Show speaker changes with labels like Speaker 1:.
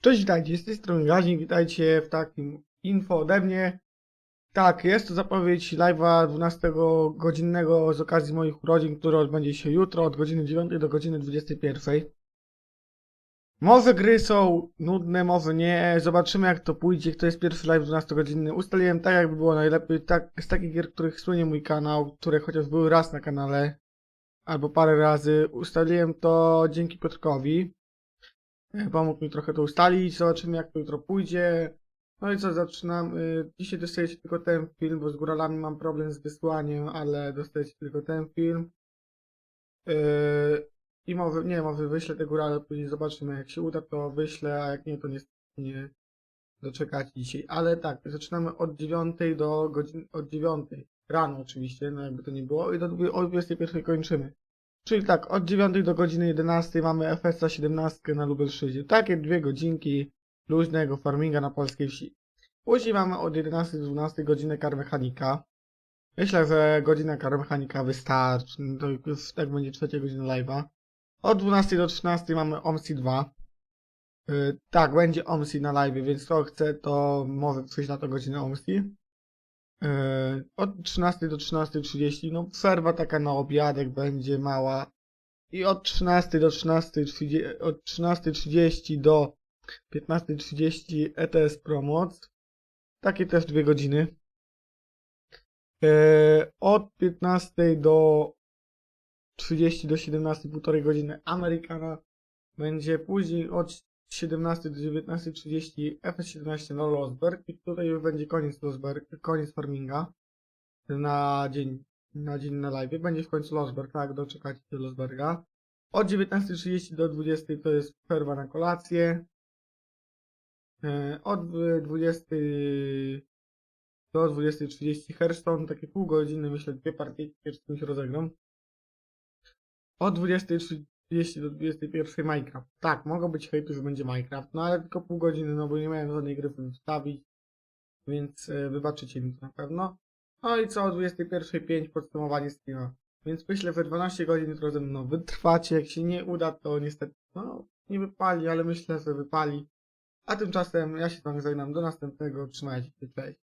Speaker 1: Cześć, witajcie, z tej strony Gazik, witajcie w takim info ode mnie. Tak, jest to zapowiedź live'a 12-godzinnego z okazji moich urodzin, który odbędzie się jutro od godziny 9 do godziny 21. Mowy gry są nudne, mowy nie. Zobaczymy jak to pójdzie, kto jest pierwszy live 12-godzinny. Ustaliłem tak jakby było najlepiej, tak, z takich gier, których słynie mój kanał, które chociaż były raz na kanale, albo parę razy. Ustaliłem to dzięki Piotrkowi. E, Pomógł mi trochę to ustalić, zobaczymy jak to jutro pójdzie. No i co, zaczynam. y, Dzisiaj dostajecie tylko ten film, bo z góralami mam problem z wysłaniem, ale dostajecie tylko ten film. Yy, I mowy, nie, mowy wyślę te górale, później zobaczymy jak się uda, to wyślę, a jak nie, to niestety nie doczekacie dzisiaj. Ale tak, zaczynamy od 9 do godziny, od 9 rano oczywiście, no jakby to nie było, i do o 21 kończymy. Czyli tak, od 9 do godziny 11 mamy FSA 17 na Lubelszyźnie. Takie dwie godzinki luźnego farminga na polskiej wsi. Później mamy od 11 do 12 godzinę kar mechanika. Myślę, że godzina kar mechanika wystarczy. No To już tak będzie trzecia godzina live'a. Od 12 do 13 mamy OMSI 2. Yy, tak, będzie OMSI na live, więc kto chce, to może przyjść na to godzinę OMSI. Yy, od 13 do 13.30, no przerwa taka na obiadek będzie mała. I od 13 do 13.30 od 13.30 do 15.30 ETS Promoc. Takie też dwie godziny. Yy, od 15 do 30 do 17, półtorej godziny Amerykana. Będzie później od 17 do 19.30 FS17 na Losberg i tutaj już będzie koniec Losberg, koniec farminga na dzień, na dzień na live. Będzie w końcu Losberg, tak, doczekacie do Losberga. Od 19.30 do 20.00 to jest przerwa na kolację. E, Od e, 20 do 20.30 Hearthstone, takie pół godziny, myślę, dwie partie z się rozegram. Od 20.30 do 21.00 Minecraft. Tak, mogą być hejty, że będzie Minecraft, no ale tylko pół godziny, no bo nie miałem żadnej gry w wstawić, więc e, wybaczycie mi to na pewno. No i co, o 21.05 podsumowanie streama. Więc myślę, że 12 godzin jutro ze mną wytrwacie. Jak się nie uda, to niestety, no, nie wypali, ale myślę, że wypali. A tymczasem ja się z wami żegnam. Do następnego. Trzymajcie się. Cześć.